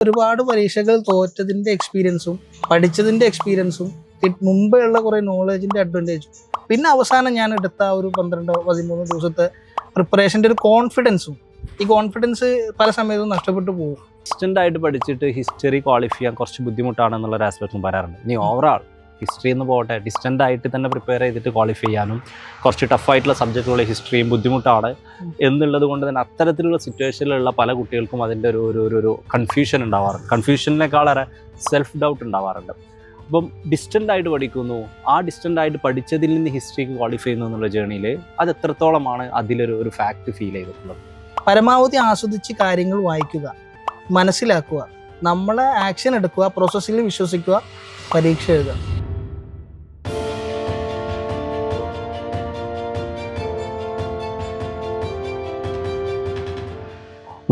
ഒരുപാട് പരീക്ഷകൾ തോറ്റതിന്റെ എക്സ്പീരിയൻസും പഠിച്ചതിന്റെ എക്സ്പീരിയൻസും മുമ്പേ ഉള്ള കുറേ നോളജിന്റെ അഡ്വാന്റേജും പിന്നെ അവസാനം ഞാൻ എടുത്ത ഒരു പന്ത്രണ്ടോ പതിമൂന്നോ ദിവസത്തെ പ്രിപ്പറേഷന്റെ ഒരു കോൺഫിഡൻസും ഈ കോൺഫിഡൻസ് പല സമയത്തും നഷ്ടപ്പെട്ടു പോകും. ഡിസ്റ്റന്റ് ആയിട്ട് പഠിച്ചിട്ട് ഹിസ്റ്ററി ക്വാളിഫൈ ചെയ്യാൻ കുറച്ച് ബുദ്ധിമുട്ടാണെന്നുള്ള ഒരു ആസ്പെക്ടും പറയാറുണ്ട് ഇനി ഓവറാൾ ഹിസ്റ്ററി എന്ന് പോകട്ടെ ഡിസ്റ്റന്റ് ആയിട്ട് തന്നെ പ്രിപ്പയർ ചെയ്തിട്ട് ക്വാളിഫൈ ചെയ്യാനും കുറച്ച് ടഫായിട്ടുള്ള സബ്ജക്റ്റുള്ള ഹിസ്റ്ററിയും ബുദ്ധിമുട്ടാണ്. എന്നുള്ളത് കൊണ്ട് തന്നെ അത്തരത്തിലുള്ള സിറ്റുവേഷനിലുള്ള പല കുട്ടികൾക്കും അതിന്റെ ഒരു ഒരു ഒരു ഒരു കൺഫ്യൂഷൻ ഉണ്ടാവാറുണ്ട്. കൺഫ്യൂഷനേക്കാളേറെ സെൽഫ് ഡൗട്ട് ഉണ്ടാവാറുണ്ട്. അപ്പം ഡിസ്റ്റന്റ് ആയിട്ട് പഠിക്കുന്നു. ആ ഡിസ്റ്റന്റ് ആയിട്ട് പഠിച്ചതിൽ നിന്ന് ഹിസ്റ്ററിക്ക് ക്വാളിഫൈ ചെയ്യുന്നു എന്നുള്ള ജേണിയിൽ അത് എത്രത്തോളമാണ് അതിലൊരു ഒരു ഫാക്ട് ഫീൽ ചെയ്തിട്ടുള്ളത്? പരമാവധി ആസ്വദിച്ച് കാര്യങ്ങൾ വായിക്കുക മനസ്സിലാക്കുക നമ്മളെ ആക്ഷൻ എടുക്കുക പ്രോസസ്സിൽ വിശ്വസിക്കുക പരീക്ഷ എഴുതുക.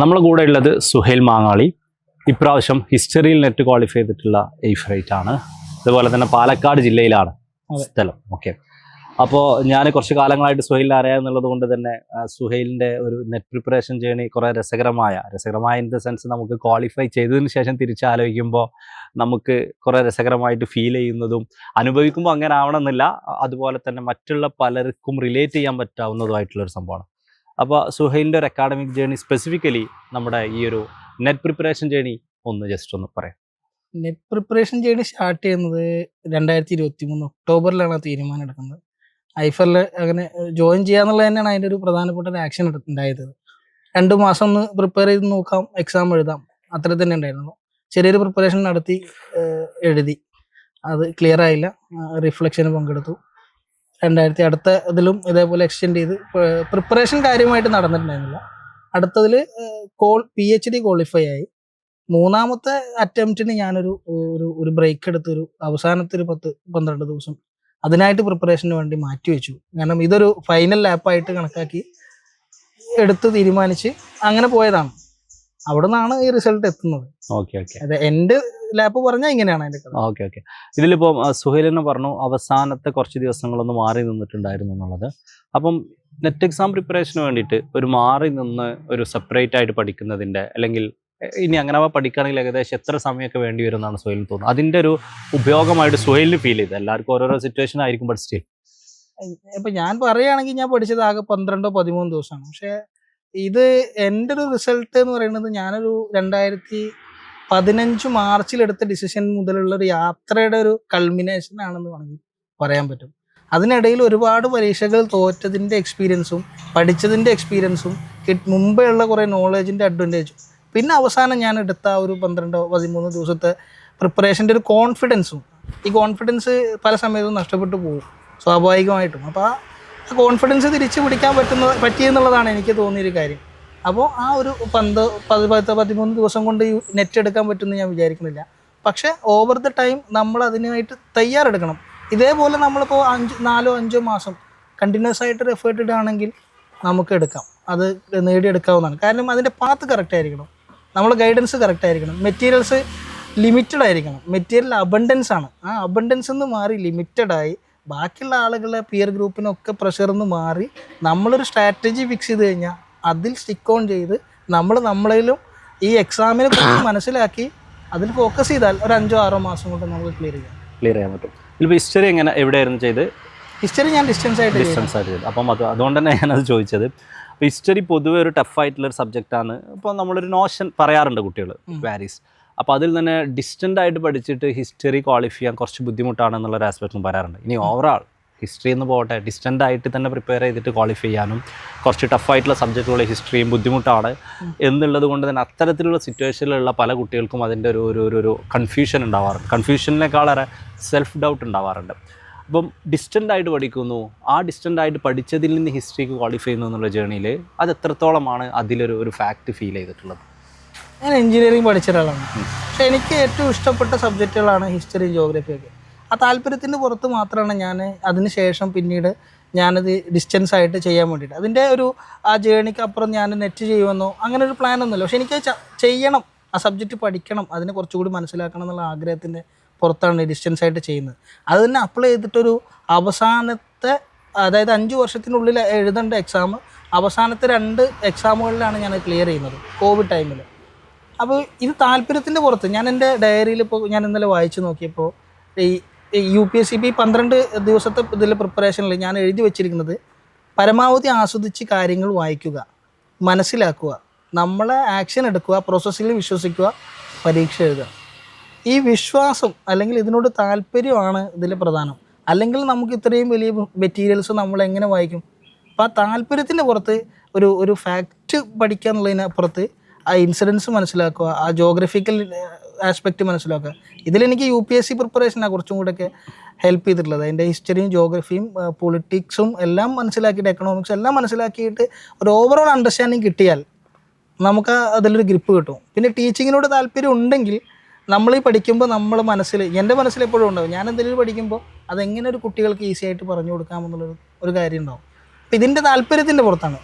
നമ്മളെ കൂടെ ഉള്ളത് സുഹേൽ മാങ്ങാളി. ഇപ്രാവശ്യം ഹിസ്റ്ററിയിൽ നെറ്റ് ക്വാളിഫൈ ചെയ്തിട്ടുള്ള എയ്ഫറേറ്റ് ആണ്. അതുപോലെ തന്നെ പാലക്കാട് ജില്ലയിലാണ്. സ്ഥലം. ഓക്കെ അപ്പോൾ ഞാൻ കുറച്ച് കാലങ്ങളായിട്ട് സുഹൈലിനെ അറിയാമെന്നുള്ളത് കൊണ്ട് തന്നെ സുഹൈലിന്റെ ഒരു നെറ്റ് പ്രിപ്പറേഷൻ ജേണി കുറേ രസകരമായ രസകരമായ ഇൻ ദ സെൻസ് നമുക്ക് ക്വാളിഫൈ ചെയ്തതിന് ശേഷം തിരിച്ചാലോചിക്കുമ്പോൾ നമുക്ക് കുറേ രസകരമായിട്ട് ഫീൽ ചെയ്യുന്നതും അനുഭവിക്കുമ്പോൾ അങ്ങനെ ആവണമെന്നില്ല. അതുപോലെ തന്നെ മറ്റുള്ള പലർക്കും റിലേറ്റ് ചെയ്യാൻ പറ്റാവുന്നതുമായിട്ടുള്ളൊരു സംഭവമാണ്. അപ്പോൾ സുഹൈലിന്റെ ഒരു അക്കാഡമിക് ജേണി സ്പെസിഫിക്കലി നമ്മുടെ ഈ ഒരു നെറ്റ് പ്രിപ്പറേഷൻ ജേണി ഒന്ന് ജസ്റ്റ് ഒന്ന് പറയാം. നെറ്റ് പ്രിപ്പറേഷൻ ജേണി സ്റ്റാർട്ട് ചെയ്യുന്നത് രണ്ടായിരത്തി ഇരുപത്തി മൂന്ന് ഒക്ടോബറിലാണ് തീരുമാനം എടുക്കുന്നത്. ഐഫറിൽ അങ്ങനെ ജോയിൻ ചെയ്യാന്നുള്ളത് തന്നെയാണ് അതിന്റെ ഒരു പ്രധാനപ്പെട്ട ഒരു ആക്ഷൻ ഉണ്ടായത്. രണ്ട് മാസം ഒന്ന് പ്രിപ്പയർ ചെയ്ത് നോക്കാം എക്സാം എഴുതാം. അത്ര തന്നെ ഉണ്ടായിരുന്നു. ചെറിയൊരു പ്രിപ്പറേഷൻ നടത്തി എഴുതി. അത് ക്ലിയർ ആയില്ല. റിഫ്ലക്ഷന് പങ്കെടുത്തു. രണ്ടായിരത്തി അടുത്ത ഇതിലും ഇതേപോലെ എക്സ്റ്റെൻഡ് ചെയ്ത് പ്രിപ്പറേഷൻ കാര്യമായിട്ട് നടന്നിട്ടുണ്ടായിരുന്നില്ല. അടുത്തതിൽ കോൾ പി എച്ച് ഡി ക്വാളിഫൈ ആയി. മൂന്നാമത്തെ അറ്റംപ്റ്റിന് ഞാനൊരു ഒരു ഒരു ബ്രേക്ക് എടുത്തൊരു അവസാനത്തെ ഒരു പത്ത് പന്ത്രണ്ട് ദിവസം അതിനായിട്ട് പ്രിപ്പറേഷന് വേണ്ടി മാറ്റി വെച്ചു. കാരണം ഇതൊരു ഫൈനൽ ലാപ്പായിട്ട് കണക്കാക്കി എടുത്ത് തീരുമാനിച്ച് അങ്ങനെ പോയതാണ്. അവിടെ നിന്നാണ് ഈ റിസൾട്ട് എത്തുന്നത്. ഓക്കെ ഓക്കെ അതെ എന്റെ ലാപ്പ് പറഞ്ഞാൽ ഇങ്ങനെയാണ് അതിന്റെ ഓക്കെ ഓക്കെ ഇതിലിപ്പോൾ സുഹൈലിനെ പറഞ്ഞു അവസാനത്തെ കുറച്ച് ദിവസങ്ങളൊന്ന് മാറി നിന്നിട്ടുണ്ടായിരുന്നു എന്നുള്ളത്. അപ്പം നെറ്റ് എക്സാം പ്രിപ്പറേഷന് വേണ്ടിയിട്ട് ഒരു മാറി നിന്ന് ഒരു സെപ്പറേറ്റ് ആയിട്ട് പഠിക്കുന്നതിന്റെ അല്ലെങ്കിൽ ഇനി അങ്ങനെ പഠിക്കുകയാണെങ്കിൽ ഏകദേശം എത്ര സമയമൊക്കെ വേണ്ടി വരും എന്നാണ് സുഹേലിന് തോന്നുന്നത്. അതിന്റെ ഒരു ഉപയോഗമായിട്ട് സുഹേലിന് ഫീൽ ചെയ്ത്. എല്ലാവർക്കും ഓരോരോ സിറ്റുവേഷൻ ആയിരിക്കും ബട്ട് സ്റ്റിൽ ഇപ്പൊ ഞാൻ പറയുകയാണെങ്കിൽ ഞാൻ പഠിച്ചത് ആകെ പന്ത്രണ്ടോ പതിമൂന്ന് ദിവസമാണ്. പക്ഷെ ഇത് എന്റെ ഒരു റിസൾട്ട് എന്ന് പറയുന്നത് ഞാനൊരു രണ്ടായിരത്തി പതിനഞ്ച് മാർച്ചിൽ എടുത്ത ഡിസിഷൻ മുതലുള്ള ഒരു യാത്രയുടെ ഒരു കൾമിനേഷൻ ആണെന്ന് വേണമെങ്കിൽ പറയാൻ പറ്റും. അതിനിടയിൽ ഒരുപാട് പരീക്ഷകൾ തോറ്റതിന്റെ എക്സ്പീരിയൻസും പഠിച്ചതിന്റെ എക്സ്പീരിയൻസും മുമ്പേ ഉള്ള കുറേ നോളേജിന്റെ അഡ്വാന്റേജും പിന്നെ അവസാനം ഞാൻ എടുത്ത ഒരു പന്ത്രണ്ടോ പതിമൂന്നോ ദിവസത്തെ പ്രിപ്പറേഷന്റെ ഒരു കോൺഫിഡൻസും ഈ കോൺഫിഡൻസ് പല സമയത്തും നഷ്ടപ്പെട്ടു പോകും സ്വാഭാവികമായിട്ടും. അപ്പോൾ ആ കോൺഫിഡൻസ് തിരിച്ചു പിടിക്കാൻ പറ്റുന്ന പറ്റിയെന്നുള്ളതാണ് എനിക്ക് തോന്നിയൊരു കാര്യം. അപ്പോൾ ആ ഒരു പന്ത് പത് പത്ത് പതിമൂന്ന് ദിവസം കൊണ്ട് ഈ നെറ്റ് എടുക്കാൻ പറ്റുമെന്ന് ഞാൻ വിചാരിക്കുന്നില്ല. പക്ഷേ ഓവർ ദ ടൈം നമ്മൾ അതിനായിട്ട് തയ്യാറെടുക്കണം. ഇതേപോലെ നമ്മളിപ്പോൾ അഞ്ച് നാലോ അഞ്ചോ മാസം കണ്ടിന്യൂസ് ആയിട്ട് എഫേർട്ട് ഇടുകയാണെങ്കിൽ നമുക്ക് എടുക്കാം. അത് നേടിയെടുക്കാവുന്നതാണ്. കാരണം അതിന്റെ പാത്ത് കറക്റ്റ് ആയിരിക്കണം. നമ്മൾ ഗൈഡൻസ് കറക്റ്റ് ആയിരിക്കണം. മെറ്റീരിയൽസ് ലിമിറ്റഡ് ആയിരിക്കണം. മെറ്റീരിയൽ അബണ്ടൻസ് ആണ്. ആ അബണ്ടൻസ് നിന്ന് മാറി ലിമിറ്റഡ് ആയി ബാക്കിയുള്ള ആളുകളെ പിയർ ഗ്രൂപ്പിനൊക്കെ പ്രഷറിൽ നിന്ന് മാറി നമ്മളൊരു സ്ട്രാറ്റജി ഫിക്സ് ചെയ്ത് കഴിഞ്ഞാൽ അതിൽ സ്റ്റിക്ക് ഓൺ ചെയ്ത് നമ്മൾ നമ്മളിലും ഈ എക്സാമിനെ കുറിച്ച് മനസ്സിലാക്കി അതിൽ ഫോക്കസ് ചെയ്താൽ ഒരു അഞ്ചോ ആറോ മാസം കൊണ്ട് നമുക്ക് ക്ലിയർ ചെയ്യാം. ക്ലിയർ ചെയ്യാൻ പറ്റും. ഇതിപ്പോൾ ഹിസ്റ്ററി എങ്ങനെ എവിടെയായിരുന്നു ചെയ്ത്? ഹിസ്റ്ററി ഞാൻ ഡിസ്റ്റൻസ് ആയിട്ട് ഡിസ്റ്റൻസ് ആയിട്ട് ചെയ്തു. അപ്പം അത് അതുകൊണ്ട് തന്നെ ഞാനത് ചോദിച്ചത്. അപ്പോൾ ഹിസ്റ്ററി പൊതുവെ ഒരു ടഫ് ആയിട്ടുള്ള ഒരു സബ്ജക്റ്റാണ് ഇപ്പോൾ നമ്മളൊരു നോഷൻ പറയാറുണ്ട് കുട്ടികൾ പാരീസ് വാരീസ് അപ്പോൾ അതിൽ തന്നെ ഡിസ്റ്റന്റ് ആയിട്ട് പഠിച്ചിട്ട് ഹിസ്റ്ററി ക്വാളിഫൈ ചെയ്യാൻ കുറച്ച് ബുദ്ധിമുട്ടാണെന്നുള്ള ഒരു ആസ്പെക്റ്റും പറയാറുണ്ട്. ഇനി ഓവറാൾ ഹിസ്റ്ററി എന്ന് പോകട്ടെ ഡിസ്റ്റന്റ് ആയിട്ട് തന്നെ പ്രിപ്പയർ ചെയ്തിട്ട് ക്വാളിഫൈ ചെയ്യാനും കുറച്ച് ടഫായിട്ടുള്ള സബ്ജക്റ്റുകൾ ഹിസ്റ്ററിയും ബുദ്ധിമുട്ടാണ്. എന്നുള്ളത് കൊണ്ട് തന്നെ അത്തരത്തിലുള്ള സിറ്റുവേഷനിലുള്ള പല കുട്ടികൾക്കും അതിന്റെ ഒരു ഒരു ഒരു കൺഫ്യൂഷൻ ഉണ്ടാവാറുണ്ട്. കൺഫ്യൂഷനേക്കാളേറെ സെൽഫ് ഡൗട്ട് ഉണ്ടാവാറുണ്ട്. അപ്പം ഡിസ്റ്റന്റ് ആയിട്ട് പഠിക്കുന്നു. ആ ഡിസ്റ്റന്റ് ആയിട്ട് പഠിച്ചതിൽ നിന്ന് ഹിസ്റ്ററിക്ക് ക്വാളിഫൈ ചെയ്യുന്നു എന്നുള്ള ജേണിയിൽ അത് എത്രത്തോളമാണ് അതിലൊരു ഒരു ഫാക്റ്റ് ഫീൽ ചെയ്തിട്ടുള്ളത്? ഞാൻ എഞ്ചിനീയറിംഗ് പഠിച്ച ഒരാളാണ്. പക്ഷെ എനിക്ക് ഏറ്റവും ഇഷ്ടപ്പെട്ട സബ്ജക്റ്റുകളാണ് ഹിസ്റ്ററിയും ജോഗ്രഫിയൊക്കെ ആ താല്പര്യത്തിന് പുറത്ത് മാത്രമാണ് ഞാൻ അതിന് ശേഷം പിന്നീട് ഞാനത് ഡിസ്റ്റൻസ് ആയിട്ട് ചെയ്യാൻ വേണ്ടിയിട്ട്. അതിന്റെ ഒരു ആ ജേണിക്ക് അപ്പുറം ഞാൻ നെറ്റ് ചെയ്യുമെന്നോ അങ്ങനെ ഒരു പ്ലാൻ ഒന്നുമില്ല. പക്ഷെ എനിക്ക് ചെയ്യണം. ആ സബ്ജക്റ്റ് പഠിക്കണം. അതിനെ കുറച്ചുകൂടി മനസ്സിലാക്കണം എന്നുള്ള ആഗ്രഹത്തിന്റെ പുറത്താണ് ഡിസ്റ്റൻസ് ആയിട്ട് ചെയ്യുന്നത്. അത് തന്നെ അപ്ലൈ ചെയ്തിട്ടൊരു അവസാനത്തെ അതായത് അഞ്ച് വർഷത്തിനുള്ളിൽ എഴുതേണ്ട എക്സാം അവസാനത്തെ രണ്ട് എക്സാമുകളിലാണ് ഞാൻ ക്ലിയർ ചെയ്യുന്നത്. കോവിഡ് ടൈമിൽ അപ്പോൾ ഇത് താല്പര്യത്തിന്റെ പുറത്ത്. ഞാൻ എന്റെ ഡയറിയിൽ ഇപ്പോൾ ഞാൻ ഇന്നലെ വായിച്ചു നോക്കിയപ്പോൾ ഈ U P S C B പന്ത്രണ്ട് ദിവസത്തെ ഇതിൽ പ്രിപ്പറേഷനിൽ ഞാൻ എഴുതി വെച്ചിരിക്കുന്നത് പരമാവധി ആസ്വദിച്ച് കാര്യങ്ങൾ വായിക്കുക മനസ്സിലാക്കുക നമ്മളെ ആക്ഷൻ എടുക്കുക പ്രോസസ്സിൽ വിശ്വസിക്കുക പരീക്ഷ എഴുതുക. ഈ വിശ്വാസം അല്ലെങ്കിൽ ഇതിനോട് താല്പര്യമാണ് ഇതിൽ പ്രധാനം. അല്ലെങ്കിൽ നമുക്ക് ഇത്രയും വലിയ മെറ്റീരിയൽസ് നമ്മൾ എങ്ങനെ വായിക്കും? അപ്പോൾ ആ താല്പര്യത്തിന്റെ പുറത്ത് ഒരു ഒരു ഫാക്റ്റ് പഠിക്കുക എന്നുള്ളതിനപ്പുറത്ത് ആ ഇൻസിഡൻസ് മനസ്സിലാക്കുക ആ ജോഗ്രഫിക്കൽ ആസ്പെക്റ്റ് മനസ്സിലാക്കുക. ഇതിലെനിക്ക് യു പി എസ് സി പ്രിപ്പറേഷനാണ് കുറച്ചും കൂടെയൊക്കെ ഹെൽപ്പ് ചെയ്തിട്ടുള്ളത്. അതിന്റെ ഹിസ്റ്ററിയും ജോഗ്രഫിയും പൊളിറ്റിക്സും എല്ലാം മനസ്സിലാക്കിയിട്ട് എക്കണോമിക്സും എല്ലാം മനസ്സിലാക്കിയിട്ട് ഒരു ഓവറോൾ അണ്ടർസ്റ്റാൻഡിങ് കിട്ടിയാൽ നമുക്ക് അതിലൊരു ഗ്രിപ്പ് കിട്ടും. പിന്നെ ടീച്ചിങ്ങിനോട് താല്പര്യം ഉണ്ടെങ്കിൽ നമ്മൾ ഈ പഠിക്കുമ്പോൾ നമ്മൾ മനസ്സിൽ എന്റെ മനസ്സിൽ എപ്പോഴും ഉണ്ടാവും. ഞാൻ എന്തെങ്കിലും പഠിക്കുമ്പോൾ അതെങ്ങനെ ഒരു കുട്ടികൾക്ക് ഈസി ആയിട്ട് പറഞ്ഞു കൊടുക്കാമെന്നുള്ളൊരു ഒരു കാര്യം ഉണ്ടാവും. അപ്പം ഇതിന്റെ താല്പര്യത്തിന്റെ പുറത്താണ്.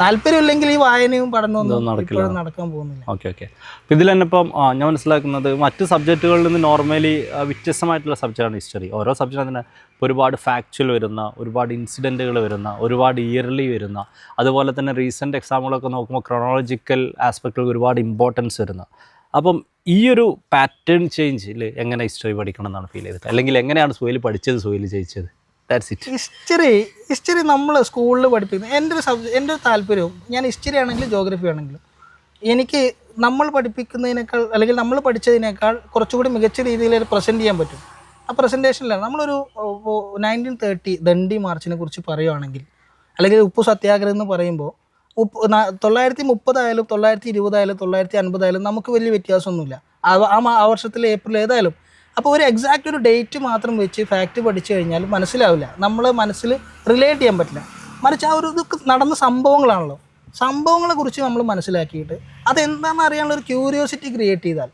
താല്പര്യമില്ലെങ്കിൽ ഈ വായനയും പഠനവും നടക്കില്ല. നടക്കാൻ പോകുന്നില്ല. Okay okay. അപ്പം ഇതിൽ തന്നെ ഇപ്പം ഞാൻ മനസ്സിലാക്കുന്നത് മറ്റ് സബ്ജക്റ്റുകളിൽ നിന്ന് നോർമലി വ്യത്യസ്തമായിട്ടുള്ള സബ്ജക്റ്റാണ് ഹിസ്റ്ററി ഓരോ സബ്ജക്റ്റ് തന്നെ ഒരുപാട് ഫാക്ച്വൽ വരുന്ന ഒരുപാട് ഇൻസിഡന്റുകൾ വരുന്ന ഒരുപാട് ഇയർലി വരുന്ന അതുപോലെ തന്നെ റീസെന്റ് എക്സാമ്പിളൊക്കെ നോക്കുമ്പോൾ ക്രോണോളജിക്കൽ ആസ്പെക്റ്റുകൾ ഒരുപാട് ഇമ്പോർട്ടൻസ് വരുന്ന. അപ്പം ഈ ഒരു പാറ്റേൺ ചേഞ്ചിൽ എങ്ങനെ ഹിസ്റ്ററി പഠിക്കണം എന്നാണ് ഫീൽ ചെയ്തത് അല്ലെങ്കിൽ എങ്ങനെയാണ് സോയിൽ പഠിച്ചത് സോയിൽ ജയിച്ചത്? ഇറ്റ് ഹിസ്റ്ററി ഹിസ്റ്ററി നമ്മൾ സ്കൂളിൽ പഠിപ്പിക്കുന്നത് എന്റെ ഒരു സബ്ജക്ട് എന്റെ ഒരു താല്പര്യവും ഞാൻ ഹിസ്റ്ററി ആണെങ്കിലും ജോഗ്രഫി ആണെങ്കിലും എനിക്ക് നമ്മൾ പഠിപ്പിക്കുന്നതിനേക്കാൾ അല്ലെങ്കിൽ നമ്മൾ പഠിച്ചതിനേക്കാൾ കുറച്ചുകൂടി മികച്ച രീതിയിൽ പ്രസന്റ് ചെയ്യാൻ പറ്റും. ആ പ്രസന്റേഷനിലാണ് നമ്മളൊരു നയന്റീൻ തേർട്ടി ദണ്ഡി മാർച്ചിനെ കുറിച്ച് പറയുകയാണെങ്കിൽ അല്ലെങ്കിൽ ഉപ്പു സത്യാഗ്രഹം എന്ന് പറയുമ്പോൾ ഉപ്പ് തൊള്ളായിരത്തി മുപ്പതായാലും തൊള്ളായിരത്തി ഇരുപതായാലും തൊള്ളായിരത്തി അൻപതായാലും നമുക്ക് വലിയ വ്യത്യാസമൊന്നുമില്ല. ആ വർഷത്തിലെ ഏപ്രിൽ ഏതായാലും അപ്പോൾ ഒരു എക്സാക്റ്റ് ഒരു ഡേറ്റ് മാത്രം വെച്ച് ഫാക്റ്റ് പഠിച്ചു കഴിഞ്ഞാൽ മനസ്സിലാവില്ല. നമ്മൾ മനസ്സിൽ റിലേറ്റ് ചെയ്യാൻ പറ്റില്ല. മറിച്ച് ആ ഒരു ഇതൊക്കെ നടന്ന സംഭവങ്ങളാണല്ലോ. സംഭവങ്ങളെ കുറിച്ച് നമ്മൾ മനസ്സിലാക്കിയിട്ട് അതെന്താണെന്ന് അറിയാനുള്ള ഒരു ക്യൂരിയോസിറ്റി ക്രിയേറ്റ് ചെയ്താൽ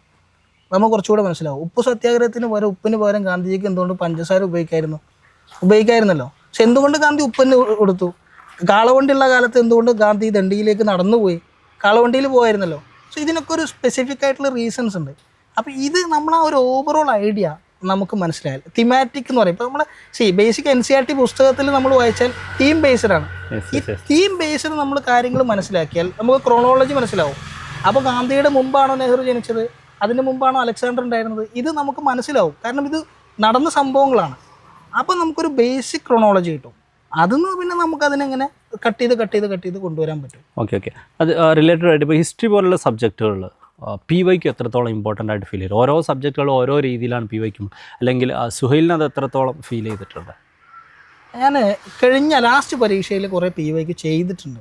നമുക്ക് കുറച്ചുകൂടെ മനസ്സിലാവും. ഉപ്പ് സത്യാഗ്രഹത്തിന് പകരം ഉപ്പിന് പകരം ഗാന്ധിജിക്ക് എന്തുകൊണ്ട് പഞ്ചസാര ഉപയോഗിക്കായിരുന്നു? ഉപയോഗിക്കായിരുന്നല്ലോ. പക്ഷെ എന്തുകൊണ്ട് ഗാന്ധി ഉപ്പിന് കൊടുത്തു കാളവണ്ടിയുള്ള കാലത്ത് എന്തുകൊണ്ട് ഗാന്ധി ദണ്ഡിയിലേക്ക് നടന്നുപോയി? കാളവണ്ടിയിൽ പോയായിരുന്നല്ലോ. സോ ഇതിനൊക്കെ ഒരു സ്പെസിഫിക് ആയിട്ടുള്ള റീസൺസ് ഉണ്ട്. അപ്പോൾ ഇത് നമ്മൾ ആ ഒരു ഓവറോൾ ഐഡിയ നമുക്ക് മനസ്സിലായാൽ. തിമാറ്റിക് എന്ന് പറയും. ഇപ്പോൾ നമ്മൾ C basic N C R T പുസ്തകത്തിൽ നമ്മൾ വായിച്ചാൽ തീം ബേസ്ഡ് ആണ്. ഈ തീം ബേസ്ഡ് നമ്മൾ കാര്യങ്ങൾ മനസ്സിലാക്കിയാൽ നമുക്ക് ക്രോണോളജി മനസ്സിലാവും. അപ്പോൾ ഗാന്ധിയുടെ മുമ്പാണോ നെഹ്റു ജനിച്ചത്? അതിന് മുമ്പാണോ അലക്സാണ്ടർ ഉണ്ടായിരുന്നത്? ഇത് നമുക്ക് മനസ്സിലാവും. കാരണം ഇത് നടന്ന സംഭവങ്ങളാണ്. അപ്പോൾ നമുക്കൊരു ബേസിക് ക്രോണോളജി കിട്ടും. അതിന്ന് പിന്നെ നമുക്ക് അതിനെങ്ങനെ കട്ട് ചെയ്ത് കട്ട് ചെയ്ത് കട്ട് ചെയ്ത് കൊണ്ടുവരാൻ പറ്റും. ഓക്കെ ഓക്കെ അത് റിലേറ്റഡ് ആയിട്ട് ഇപ്പോൾ ഹിസ്റ്ററി പോലുള്ള സബ്ജക്റ്റുകളിൽ പി വൈക്ക് എത്രത്തോളം ഇമ്പോർട്ടന്റ് ആയിട്ട് ഫീൽ ചെയ്തു? ഓരോ സബ്ജക്റ്റുകളും ഓരോ രീതിയിലാണ് പി വൈക്കും അല്ലെങ്കിൽ സുഹൈലിന് അത് എത്രത്തോളം ഫീൽ ചെയ്തിട്ടുണ്ട്? ഞാൻ കഴിഞ്ഞ ലാസ്റ്റ് പരീക്ഷയിൽ കുറേ പി വൈക്ക് ചെയ്തിട്ടുണ്ട്.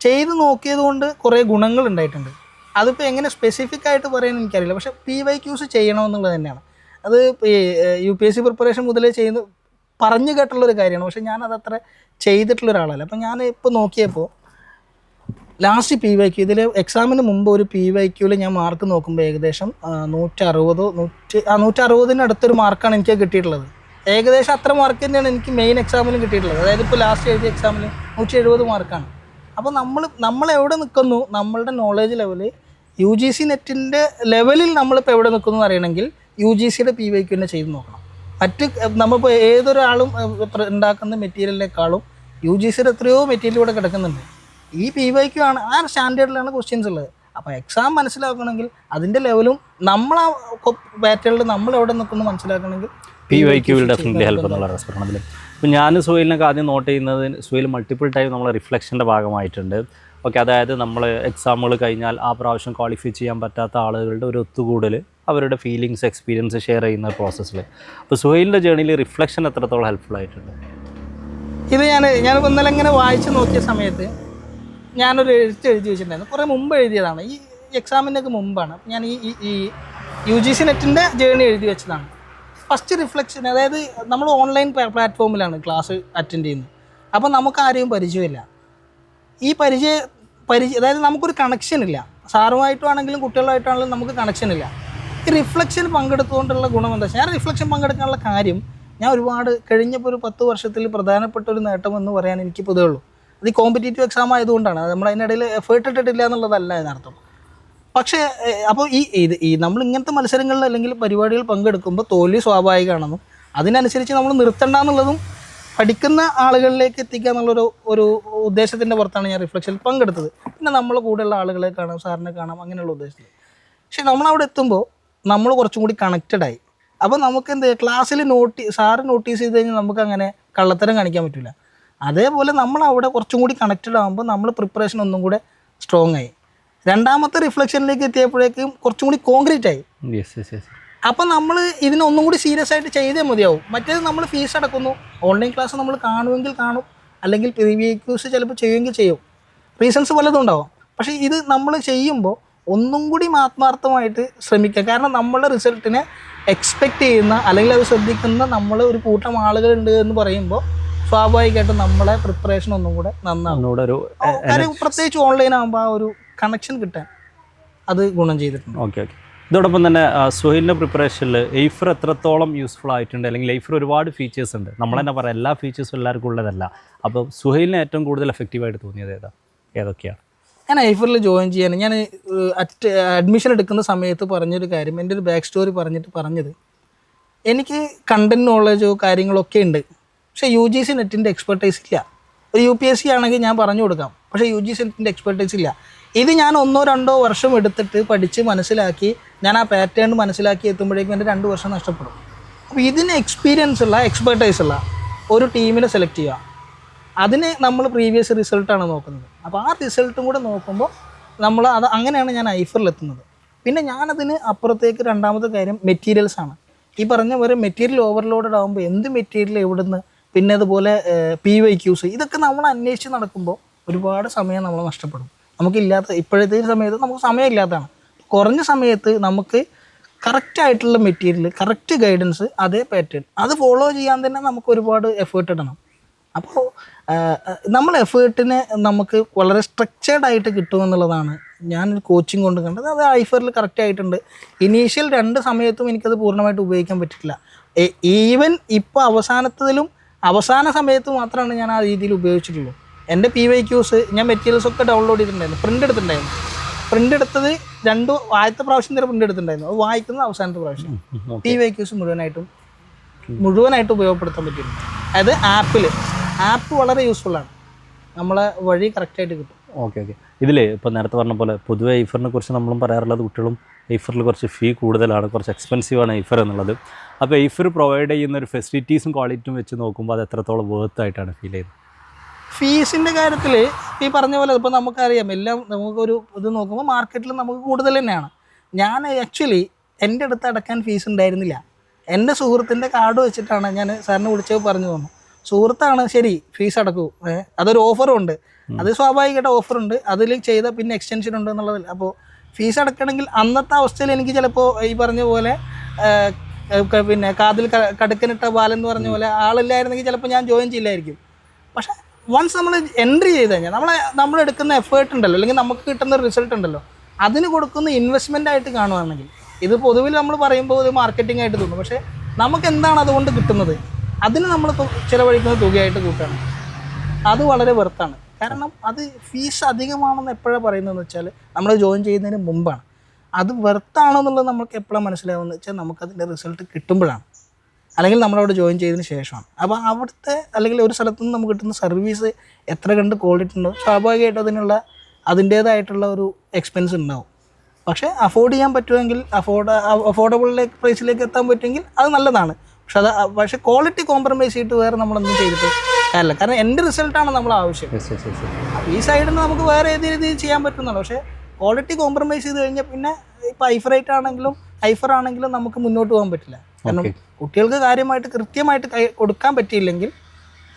ചെയ്ത് നോക്കിയത് കൊണ്ട് കുറേ ഗുണങ്ങൾ ഉണ്ടായിട്ടുണ്ട്. അതിപ്പോൾ എങ്ങനെ സ്പെസിഫിക് ആയിട്ട് പറയാൻ എനിക്കറിയില്ല. പക്ഷേ പി വൈ ക്യൂസ് ചെയ്യണമെന്നുള്ളത് തന്നെയാണ്. അത് U P S C preparation മുതലേ ചെയ്യുന്ന പറഞ്ഞു കേട്ടുള്ളൊരു കാര്യമാണ്. പക്ഷേ ഞാനത് അത്ര ചെയ്തിട്ടുള്ള ഒരാളല്ല. അപ്പം ഞാൻ ഇപ്പോൾ നോക്കിയപ്പോൾ ലാസ്റ്റ് പി വൈ ക്യൂ. ഇതിൽ എക്സാമിന് മുമ്പ് ഒരു പി വൈ ക്യൂവിൽ ഞാൻ മാർക്ക് നോക്കുമ്പോൾ ഏകദേശം നൂറ്റി അറുപതോ നൂറ്റി ആ നൂറ്റി അടുത്തൊരു മാർക്കാണ് എനിക്ക് കിട്ടിയിട്ടുള്ളത്. ഏകദേശം അത്ര മാർക്ക് തന്നെയാണ് എനിക്ക് മെയിൻ എക്സാമിന് കിട്ടിയിട്ടുള്ളത്. അതായത് ഇപ്പോൾ ലാസ്റ്റ് എഴുതിയ എക്സാമിന് നൂറ്റി എഴുപത് മാർക്കാണ് അപ്പോൾ നമ്മൾ നമ്മൾ എവിടെ നിൽക്കുന്നു നമ്മളുടെ knowledge level U G C നെറ്റിന്റെ ലെവലിൽ നമ്മളിപ്പോൾ എവിടെ നിൽക്കുന്നു എന്ന് അറിയണമെങ്കിൽ യു ജി സിയുടെ പി വൈ ക്യൂ തന്നെ ചെയ്ത് നോക്കണം. മറ്റ് നമ്മളിപ്പോൾ ഏതൊരാളും ഉണ്ടാക്കുന്ന മെറ്റീരിയലിനേക്കാളും യു ജി സിയുടെ എത്രയോ മെറ്റീരിയൽ ഇവിടെ കിടക്കുന്നുണ്ട്. ഈ പി വൈക്കും ആണ് ആ സ്റ്റാൻഡേർഡിലാണ് ക്വസ്റ്റ്യൻസ് ഉള്ളത്. അപ്പോൾ എക്സാം മനസ്സിലാക്കണമെങ്കിൽ അതിന്റെ ലെവലും നമ്മൾ ആ പാറ്റേണിൽ നമ്മൾ എവിടെ നിൽക്കുന്നു മനസ്സിലാക്കണമെങ്കിൽ പി വൈക്ക് വിൽ ഡെഫിനറ്റ്ലി ഹെൽപ്പ് എന്നുള്ള റെസ്പെക്ടത്തിൽ ഇപ്പം ഞാൻ സുഹൈലിനൊക്കെ ആദ്യം നോട്ട് ചെയ്യുന്നത് സുഹൈൽ മൾട്ടിപ്പിൾ ടൈം നമ്മൾ റിഫ്ലക്ഷന്റെ ഭാഗമായിട്ടുണ്ട്. ഓക്കെ അതായത് നമ്മൾ എക്സാമുകൾ കഴിഞ്ഞാൽ ആ പ്രാവശ്യം ക്വാളിഫൈ ചെയ്യാൻ പറ്റാത്ത ആളുകളുടെ ഒരു ഒത്തുകൂടൽ അവരുടെ ഫീലിങ്സ് എക്സ്പീരിയൻസ് ഷെയർ ചെയ്യുന്ന പ്രോസസ്സിൽ അപ്പോൾ സുഹൈലിന്റെ ജേണിയിൽ റിഫ്ലക്ഷൻ എത്രത്തോളം ഹെൽപ്ഫുൾ ആയിട്ടുണ്ട്? ഇത് ഞാൻ ഞാൻ ഇന്നലെ ഇങ്ങനെ വായിച്ച് നോക്കിയ സമയത്ത് ഞാനൊരു എഴുത്ത് എഴുതി വെച്ചിട്ടുണ്ടായിരുന്നു. കുറേ മുമ്പ് എഴുതിയതാണ്. ഈ എക്സാമിന്റെയൊക്കെ മുമ്പാണ്. ഞാൻ ഈ ഈ- യു ജി സി നെറ്റിന്റെ ജേണി എഴുതി വെച്ചതാണ്. ഫസ്റ്റ് റിഫ്ലക്ഷൻ അതായത് നമ്മൾ ഓൺലൈൻ പ്ലാറ്റ്ഫോമിലാണ് ക്ലാസ് അറ്റൻഡ് ചെയ്യുന്നത്. അപ്പോൾ നമുക്ക് ആരെയും പരിചയമില്ല. ഈ പരിചയ പരിചയ അതായത് നമുക്കൊരു കണക്ഷൻ ഇല്ല. സാറുമായിട്ടാണെങ്കിലും കുട്ടികളായിട്ടാണെങ്കിലും നമുക്ക് കണക്ഷൻ ഇല്ല. ഈ റിഫ്ലക്ഷൻ പങ്കെടുത്തുകൊണ്ടുള്ള ഗുണം എന്താ വെച്ചാൽ ഞാൻ റിഫ്ലക്ഷൻ പങ്കെടുക്കാനുള്ള കാര്യം ഞാൻ ഒരുപാട് കഴിഞ്ഞപ്പോൾ ഒരു പത്ത് വർഷത്തിൽ പ്രധാനപ്പെട്ട ഒരു നേട്ടം എന്ന് പറയാൻ എനിക്ക് ഇതേ ഉള്ളൂ. അത് ഈ കോമ്പറ്റേറ്റീവ് എക്സാം ആയതുകൊണ്ടാണ് നമ്മൾ അതിനിടയിൽ എഫേർട്ട് ഇട്ടിട്ടില്ല എന്നുള്ളതല്ല അതിനർത്ഥം. പക്ഷേ അപ്പോൾ ഈ ഇത് ഈ നമ്മൾ ഇങ്ങനത്തെ മത്സരങ്ങളിൽ അല്ലെങ്കിൽ പരിപാടികൾ പങ്കെടുക്കുമ്പോൾ തോൽവി സ്വാഭാവികമാണെന്നും അതിനനുസരിച്ച് നമ്മൾ നിർത്തണ്ട എന്നുള്ളതും പഠിക്കുന്ന ആളുകളിലേക്ക് എത്തിക്കുക എന്നുള്ളൊരു ഒരു ഉദ്ദേശത്തിന്റെ പുറത്താണ് ഞാൻ റിഫ്ലക്ഷനിൽ പങ്കെടുത്തത്. പിന്നെ നമ്മൾ കൂടെയുള്ള ആളുകളെ കാണാം സാറിനെ കാണാം അങ്ങനെയുള്ള ഉദ്ദേശത്തിൽ. പക്ഷേ നമ്മളവിടെ എത്തുമ്പോൾ നമ്മൾ കുറച്ചും കൂടി കണക്റ്റഡ് ആയി. അപ്പോൾ നമുക്ക് എന്ത് ക്ലാസ്സിൽ നോട്ടി സാറ് നോട്ടീസ് ചെയ്ത് കഴിഞ്ഞാൽ നമുക്ക് അങ്ങനെ കള്ളത്തരം കാണിക്കാൻ പറ്റില്ല അതേപോലെ നമ്മൾ അവിടെ കുറച്ചും കൂടി കണക്റ്റഡ് ആകുമ്പോൾ നമ്മൾ പ്രിപ്പറേഷൻ ഒന്നും കൂടെ സ്ട്രോങ് ആയി. രണ്ടാമത്തെ റിഫ്ലക്ഷനിലേക്ക് എത്തിയപ്പോഴേക്കും കുറച്ചും കൂടി കോൺക്രീറ്റ് ആയി. അപ്പം നമ്മൾ ഇതിനൊന്നും കൂടി സീരിയസ് ആയിട്ട് ചെയ്തേ മതിയാവും. മറ്റേത് നമ്മൾ ഫീസ് അടക്കുന്നു. ഓൺലൈൻ ക്ലാസ് നമ്മൾ കാണുമെങ്കിൽ കാണും. അല്ലെങ്കിൽ റിവ്യൂസ് ചിലപ്പോൾ ചെയ്യുമെങ്കിൽ ചെയ്യും. റീസൺസ് പലതും ഉണ്ടാവും. പക്ഷേ ഇത് നമ്മൾ ചെയ്യുമ്പോൾ ഒന്നും കൂടി ആത്മാർത്ഥമായിട്ട് ശ്രമിക്കുക കാരണം നമ്മളുടെ റിസൾട്ടിനെ എക്സ്പെക്റ്റ് ചെയ്യുന്ന അല്ലെങ്കിൽ അത് ശ്രദ്ധിക്കുന്ന നമ്മൾ ഒരു കൂട്ടം ആളുകളുണ്ട് എന്ന് പറയുമ്പോൾ സ്വാഭാവികമായിട്ടും നമ്മളെ പ്രിപ്പറേഷൻ ഒന്നും കൂടെ നന്നാവും. ഒന്നുകൂടെ ഒരു കാര്യം പ്രത്യേകിച്ച് ഓൺലൈൻ ആകുമ്പോൾ ആ ഒരു കണക്ഷൻ കിട്ടാൻ അത് ഗുണം ചെയ്തിട്ടുണ്ട്. ഓക്കെ ഓക്കെ ഇതോടൊപ്പം തന്നെ സുഹൈലിന്റെ പ്രിപ്പറേഷനിൽ എയ്ഫർ എത്രത്തോളം യൂസ്ഫുൾ ആയിട്ടുണ്ട്? അല്ലെങ്കിൽ എയ്ഫർ ഒരുപാട് ഫീച്ചേഴ്സ് ഉണ്ട്. നമ്മൾ തന്നെ പറയാം എല്ലാ ഫീച്ചേഴ്സും എല്ലാവർക്കും ഉള്ളതല്ല. അപ്പോൾ സുഹൈലിന് ഏറ്റവും കൂടുതൽ എഫക്റ്റീവായിട്ട് തോന്നിയത് ഏതാ? ഏതൊക്കെയാണ് ഞാൻ ഐഫറിൽ ജോയിൻ ചെയ്യാൻ ഞാൻ അറ്റ് അഡ്മിഷൻ എടുക്കുന്ന സമയത്ത് പറഞ്ഞൊരു കാര്യം എന്റെ ഒരു ബാക്ക് സ്റ്റോറി പറഞ്ഞിട്ട് പറഞ്ഞത് എനിക്ക് കണ്ടന്റ് നോളജോ കാര്യങ്ങളൊക്കെ ഉണ്ട്. പക്ഷേ യു ജി സി നെറ്റിന്റെ എക്സ്പെർട്ടൈസ് ഇല്ല. ഒരു യു പി എസ് സി ആണെങ്കിൽ ഞാൻ പറഞ്ഞു കൊടുക്കാം. പക്ഷേ യു ജി സി നെറ്റിന്റെ എക്സ്പെർട്ടൈസ് ഇല്ല. ഇത് ഞാൻ ഒന്നോ രണ്ടോ വർഷം എടുത്തിട്ട് പഠിച്ച് മനസ്സിലാക്കി ഞാൻ ആ പാറ്റേൺ മനസ്സിലാക്കി എത്തുമ്പോഴേക്കും എന്റെ രണ്ട് വർഷം നഷ്ടപ്പെടും. അപ്പോൾ ഇതിന് എക്സ്പീരിയൻസ് ഉള്ള എക്സ്പെർട്ടൈസ് ഉള്ള ഒരു ടീമിനെ സെലക്ട് ചെയ്യുക. അതിന് നമ്മൾ പ്രീവിയസ് റിസൾട്ടാണ് നോക്കുന്നത്. അപ്പോൾ ആ റിസൾട്ടും കൂടെ നോക്കുമ്പോൾ നമ്മൾ അത് അങ്ങനെയാണ് ഞാൻ ഐഫറിൽ എത്തുന്നത്. പിന്നെ ഞാനതിന് അപ്പുറത്തേക്ക് രണ്ടാമത്തെ കാര്യം മെറ്റീരിയൽസാണ് ഈ പറഞ്ഞ പോലെ മെറ്റീരിയൽ ഓവർലോഡഡ് ആകുമ്പോൾ എന്ത് മെറ്റീരിയൽ എവിടുന്ന് പിന്നെ അതുപോലെ പി വൈ ക്യൂസ് ഇതൊക്കെ നമ്മൾ അന്വേഷിച്ച് നടക്കുമ്പോൾ ഒരുപാട് സമയം നമ്മൾ നഷ്ടപ്പെടും. നമുക്കില്ലാത്ത ഇപ്പോഴത്തെ സമയത്ത് നമുക്ക് സമയമില്ലാത്തതാണ്. കുറഞ്ഞ സമയത്ത് നമുക്ക് കറക്റ്റ് ആയിട്ടുള്ള മെറ്റീരിയൽ കറക്റ്റ് ഗൈഡൻസ് അതേ പാറ്റേൺ അത് ഫോളോ ചെയ്യാൻ തന്നെ നമുക്ക് ഒരുപാട് എഫേർട്ട് ഇടണം. അപ്പോൾ നമ്മൾ എഫേർട്ടിനെ നമുക്ക് വളരെ സ്ട്രക്ചേർഡ് ആയിട്ട് കിട്ടുമെന്നുള്ളതാണ് ഞാൻ കോച്ചിങ് കൊണ്ട് കണ്ടത്. അത് ഐഫറിൽ കറക്റ്റ് ആയിട്ടുണ്ട്. ഇനീഷ്യൽ രണ്ട് സമയത്തും എനിക്കത് പൂർണമായിട്ട് ഉപയോഗിക്കാൻ പറ്റിയിട്ടില്ല. ഈവൻ ഇപ്പോൾ അവസാനത്തിലും അവസാന സമയത്ത് മാത്രമാണ് ഞാൻ ആ രീതിയിൽ ഉപയോഗിച്ചിട്ടുള്ളൂ. എന്റെ പി വൈ ക്യൂസ് ഞാൻ മെറ്റീരിയൽസ് ഒക്കെ ഡൗൺലോഡ് ചെയ്തിട്ടുണ്ടായിരുന്നു. പ്രിന്റ് എടുത്തിട്ടുണ്ടായിരുന്നു. പ്രിന്റ് എടുത്തത് രണ്ട് ആദ്യത്തെ പ്രാവശ്യം തന്നെ പ്രിന്റ് എടുത്തിട്ടുണ്ടായിരുന്നു. അത് വായിക്കുന്നത് അവസാനത്തെ പ്രാവശ്യം. പി വൈ ക്യൂസ് മുഴുവനായിട്ടും മുഴുവനായിട്ട് ഉപയോഗപ്പെടുത്താൻ പറ്റിയിട്ടുണ്ട് അതായത് ആപ്പിൽ ആപ്പ് വളരെ യൂസ്ഫുള്ളാണ് നമ്മളെ വഴി കറക്റ്റായിട്ട് കിട്ടും. Okay okay. ഇതിൽ ഇപ്പോൾ നേരത്തെ പറഞ്ഞ പോലെ പൊതുവെ ഐഫറിനെ കുറിച്ച് നമ്മളും പറയാറുള്ളത് കുട്ടികളും ഐഫറിൽ കുറച്ച് ഫീ കൂടുതലാണ് കുറച്ച് എക്സ്പെൻസീവ് ആണ് ഐഫർ എന്നുള്ളത്. അപ്പോൾ ഐഫർ പ്രൊവൈഡ് ചെയ്യുന്ന ഒരു ഫെസിലിറ്റീസും ക്വാളിറ്റിയും വെച്ച് നോക്കുമ്പോൾ അത് എത്രത്തോളം വേർത്ത് ആയിട്ടാണ് ഫീൽ ചെയ്യുന്നത്? ഫീസിന്റെ കാര്യത്തിൽ ഈ പറഞ്ഞ പോലെ ഇപ്പോൾ നമുക്കറിയാം എല്ലാം നമുക്കൊരു ഇത് നോക്കുമ്പോൾ മാർക്കറ്റിൽ നമുക്ക് കൂടുതൽ തന്നെയാണ്. ഞാൻ ആക്ച്വലി എന്റെ അടുത്ത് അടക്കാൻ ഫീസ് ഉണ്ടായിരുന്നില്ല. എന്റെ സുഹൃത്തിന്റെ കാർഡ് വെച്ചിട്ടാണ് ഞാൻ സാറിനെ വിളിച്ചത് പറഞ്ഞു തന്നു. സുഹൃത്താണ് ശരി ഫീസ് അടക്കൂ. അതൊരു ഓഫറും ഉണ്ട്. അത് സ്വാഭാവികമായിട്ട് ഓഫറുണ്ട് അതിൽ ചെയ്ത പിന്നെ എക്സ്റ്റൻഷൻ ഉണ്ട് എന്നുള്ളതിൽ. അപ്പോൾ ഫീസ് അടക്കണമെങ്കിൽ അന്നത്തെ അവസ്ഥയിൽ എനിക്ക് ചിലപ്പോൾ ഈ പറഞ്ഞ പോലെ പിന്നെ കാതിൽ കടുക്കനിട്ട ബാലെന്ന് പറഞ്ഞ പോലെ ആളില്ലായിരുന്നെങ്കിൽ ചിലപ്പോൾ ഞാൻ ജോയിൻ ചെയ്യില്ലായിരിക്കും. പക്ഷേ വൺസ് നമ്മൾ എൻട്രി ചെയ്ത് കഴിഞ്ഞാൽ നമ്മളെ നമ്മൾ എടുക്കുന്ന എഫേർട്ട് ഉണ്ടല്ലോ അല്ലെങ്കിൽ നമുക്ക് കിട്ടുന്ന റിസൾട്ട് ഉണ്ടല്ലോ അതിന് കൊടുക്കുന്ന ഇൻവെസ്റ്റ്മെന്റ് ആയിട്ട് കാണുവാണെങ്കിൽ ഇത് പൊതുവിൽ നമ്മൾ പറയുമ്പോൾ ഒരു മാർക്കറ്റിംഗ് ആയിട്ട് തോന്നും. പക്ഷേ നമുക്ക് എന്താണ് അതുകൊണ്ട് കിട്ടുന്നത്? അതിന് നമ്മൾ ചിലവഴിക്കുന്ന തുകയായിട്ട് കൂട്ടുകയാണ്. അത് വളരെ വെറുത്താണ് കാരണം അത് ഫീസ് അധികമാണെന്ന് എപ്പോഴാണ് പറയുന്നതെന്ന് വെച്ചാൽ നമ്മൾ ജോയിൻ ചെയ്യുന്നതിന് മുമ്പാണ്. അത് വെർത്താണെന്നുള്ളത് നമുക്ക് എപ്പോഴാണ് മനസ്സിലാവുന്നത്? വെച്ചാൽ നമുക്ക് നമുക്കതിന്റെ റിസൾട്ട് കിട്ടുമ്പോഴാണ്. അല്ലെങ്കിൽ നമ്മളവിടെ ജോയിൻ ചെയ്തതിന് ശേഷമാണ്. അപ്പോൾ അവിടുത്തെ അല്ലെങ്കിൽ ഒരു സ്ഥലത്തു നിന്ന് നമുക്ക് കിട്ടുന്ന സർവീസ് എത്ര കണ്ട് ക്വാളിറ്റി ഉണ്ടോ? സ്വാഭാവികമായിട്ടും അതിനുള്ള അതിന്റേതായിട്ടുള്ള ഒരു എക്സ്പെൻസ് ഉണ്ടാവും. പക്ഷേ അഫോർഡ് ചെയ്യാൻ പറ്റുമെങ്കിൽ അഫോർഡ് അഫോർഡബിളിലേക്ക് പ്രൈസിലേക്ക് എത്താൻ പറ്റുമെങ്കിൽ അത് നല്ലതാണ്. പക്ഷെ അത് പക്ഷേ ക്വാളിറ്റി കോംപ്രമൈസ് ചെയ്തിട്ട് വേറെ നമ്മളൊന്നും ചെയ്തിട്ട് കാര്യമില്ല കാരണം എന്റെ റിസൾട്ടാണ് നമ്മൾ ആവശ്യം. ഈ സൈഡിൽ നിന്ന് നമുക്ക് വേറെ ഏത് രീതിയിൽ ചെയ്യാൻ പറ്റുന്നുള്ളൂ. പക്ഷേ ക്വാളിറ്റി കോംപ്രമൈസ് ചെയ്ത് കഴിഞ്ഞാൽ പിന്നെ ഇപ്പം ഐഫറേറ്റ് ആണെങ്കിലും ഐഫർ ആണെങ്കിലും നമുക്ക് മുന്നോട്ട് പോകാൻ പറ്റില്ല. കാരണം കുട്ടികൾക്ക് കാര്യമായിട്ട് കൃത്യമായിട്ട് കൊടുക്കാൻ പറ്റിയില്ലെങ്കിൽ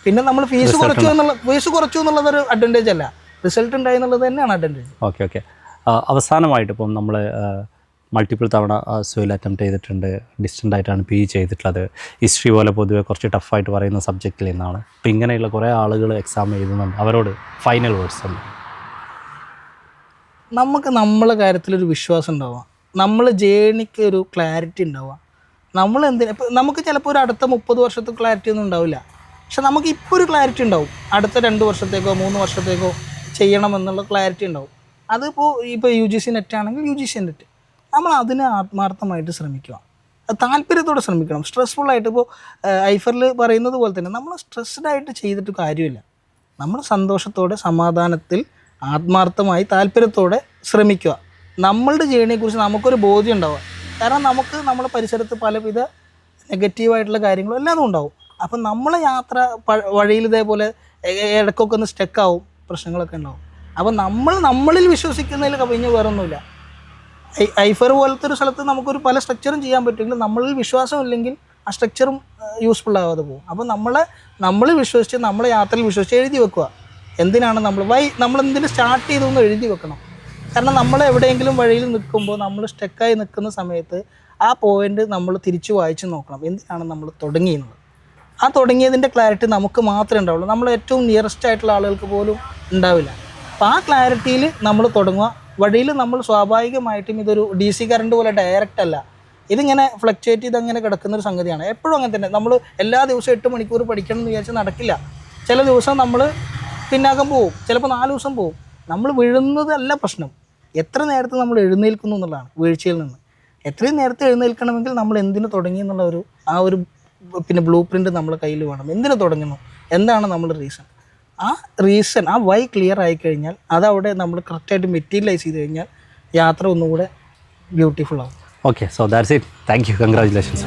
പിന്നെ നമ്മൾ ഫീസ് കുറച്ചു എന്നുള്ള ഫീസ് കുറച്ചു എന്നുള്ളതൊരു അഡ്വാന്റേജ് അല്ല. റിസൾട്ട് ഉണ്ടായി എന്നുള്ളത് തന്നെയാണ് അഡ്വാന്റേജ് ഓക്കെ ഓക്കെ അവസാനമായിട്ട് ഇപ്പം നമ്മൾ മൾട്ടിപ്പിൾ തവണ സോയിൽ അറ്റംപ്റ്റ് ചെയ്തിട്ടുണ്ട്. ഡിസ്റ്റന്റ് ആയിട്ടാണ് പി ജി ചെയ്തിട്ടുള്ളത്. ഹിസ്റ്ററി പോലെ പൊതുവെ കുറച്ച് ടഫായിട്ട് പറയുന്ന സബ്ജക്റ്റിൽ നിന്നാണ്. അപ്പോൾ ഇങ്ങനെയുള്ള കുറേ ആളുകൾ എക്സാം എഴുതുന്നുണ്ട്. അവരോട് ഫൈനൽ വേർഡ്സ് ഉണ്ട് നമുക്ക് നമ്മളെ കാര്യത്തിലൊരു വിശ്വാസം ഉണ്ടാവുക. നമ്മൾ ജേണിക്ക് ഒരു ക്ലാരിറ്റി ഉണ്ടാവുക. നമ്മൾ എന്തിനാ നമുക്ക് ചിലപ്പോൾ ഒരു അടുത്ത മുപ്പത് വർഷത്തെ ക്ലാരിറ്റി ഒന്നും ഉണ്ടാവില്ല. പക്ഷെ നമുക്ക് ഇപ്പോൾ ഒരു ക്ലാരിറ്റി ഉണ്ടാവും. അടുത്ത രണ്ട് വർഷത്തേക്കോ മൂന്ന് വർഷത്തേക്കോ ചെയ്യണമെന്നുള്ള ക്ലാരിറ്റി ഉണ്ടാവും. അതിപ്പോൾ ഇപ്പോൾ യു ജി സി നെറ്റ് ആണെങ്കിൽ യു ജി സി നെറ്റ് നമ്മൾ അതിന് ആത്മാർത്ഥമായിട്ട് ശ്രമിക്കുക. താല്പര്യത്തോടെ ശ്രമിക്കണം. സ്ട്രെസ്ഫുൾ ആയിട്ട് ഇപ്പോൾ ഐഫറിൽ പറയുന്നത് പോലെ തന്നെ നമ്മൾ സ്ട്രെസ്ഡ് ആയിട്ട് ചെയ്തിട്ട് കാര്യമില്ല. നമ്മൾ സന്തോഷത്തോടെ സമാധാനത്തിൽ ആത്മാർത്ഥമായി താല്പര്യത്തോടെ ശ്രമിക്കുക. നമ്മളുടെ ജേണിയെക്കുറിച്ച് നമുക്കൊരു ബോധ്യം ഉണ്ടാവുക. കാരണം നമുക്ക് നമ്മുടെ പരിസരത്ത് പലവിധ നെഗറ്റീവായിട്ടുള്ള കാര്യങ്ങളും എല്ലാതും ഉണ്ടാവും. അപ്പം നമ്മൾ യാത്ര വഴിയിൽ ഇതേപോലെ ഇടക്കൊക്കെ ഒന്ന് സ്റ്റക്കാവും പ്രശ്നങ്ങളൊക്കെ ഉണ്ടാവും. അപ്പം നമ്മൾ നമ്മളിൽ വിശ്വസിക്കുന്നതിൽ കവിഞ്ഞ് വേറൊന്നുമില്ല. ഐഫർ പോലത്തെ ഒരു സ്ഥലത്ത് നമുക്കൊരു പല സ്ട്രക്ചറും ചെയ്യാൻ പറ്റുമെങ്കിൽ നമ്മളിൽ വിശ്വാസം ഇല്ലെങ്കിൽ ആ സ്ട്രക്ചറും യൂസ്ഫുൾ ആവാതെ പോകും. അപ്പോൾ നമ്മളെ നമ്മൾ വിശ്വസിച്ച് നമ്മളെ യാത്രയിൽ വിശ്വസിച്ച് എഴുതി വെക്കുക. എന്തിനാണ് നമ്മൾ വൈ നമ്മൾ എന്തിനു സ്റ്റാർട്ട് ചെയ്തൊന്ന് എഴുതി വെക്കണം. കാരണം നമ്മൾ എവിടെയെങ്കിലും വഴിയിൽ നിൽക്കുമ്പോൾ നമ്മൾ സ്റ്റക്കായി നിൽക്കുന്ന സമയത്ത് ആ പോയിന്റ് നമ്മൾ തിരിച്ചു വായിച്ച് നോക്കണം. എന്തിനാണ് നമ്മൾ തുടങ്ങിയെന്നുള്ളത്. ആ തുടങ്ങിയതിന്റെ ക്ലാരിറ്റി നമുക്ക് മാത്രമേ ഉണ്ടാവുള്ളൂ. നമ്മൾ ഏറ്റവും നിയറസ്റ്റ് ആയിട്ടുള്ള ആളുകൾക്ക് പോലും ഉണ്ടാവില്ല. അപ്പോൾ ആ ക്ലാരിറ്റിയിൽ നമ്മൾ തുടങ്ങുക. വഴിയിൽ നമ്മൾ സ്വാഭാവികമായിട്ടും ഇതൊരു ഡി സി കറണ്ട് പോലെ ഡയറക്റ്റ് അല്ല. ഇതിങ്ങനെ ഫ്ലക്ച്വേറ്റ് ചെയ്ത് അങ്ങനെ കിടക്കുന്ന ഒരു സംഗതിയാണ്. എപ്പോഴും അങ്ങനെ തന്നെ. നമ്മൾ എല്ലാ ദിവസവും എട്ട് മണിക്കൂർ പഠിക്കണം എന്ന് വിചാരിച്ചാൽ നടക്കില്ല. ചില ദിവസം നമ്മൾ പിന്നാക്കം പോവും. ചിലപ്പോൾ നാല് ദിവസം പോവും. നമ്മൾ വീഴുന്നതല്ല പ്രശ്നം. എത്ര നേരത്തെ നമ്മൾ എഴുന്നേൽക്കുന്നു എന്നുള്ളതാണ് വീഴ്ചയിൽ നിന്ന്. എത്രയും നേരത്തെ എഴുന്നേൽക്കണമെങ്കിൽ നമ്മൾ എന്തിനു തുടങ്ങി എന്നുള്ള ഒരു ആ ഒരു പിന്നെ ബ്ലൂ പ്രിന്റ് നമ്മുടെ കയ്യിൽ വേണം. എന്തിനു തുടങ്ങുന്നു എന്താണ് നമ്മൾ റീസൺ ആ റീസൺ ആ വൈ ക്ലിയർ ആയി കഴിഞ്ഞാൽ അതവിടെ നമ്മൾ കറക്റ്റായിട്ട് മെറ്റീരിയലൈസ് ചെയ്ത് കഴിഞ്ഞാൽ യാത്ര ഒന്നുകൂടെ ബ്യൂട്ടിഫുൾ ആവും. Okay so that's it thank you congratulations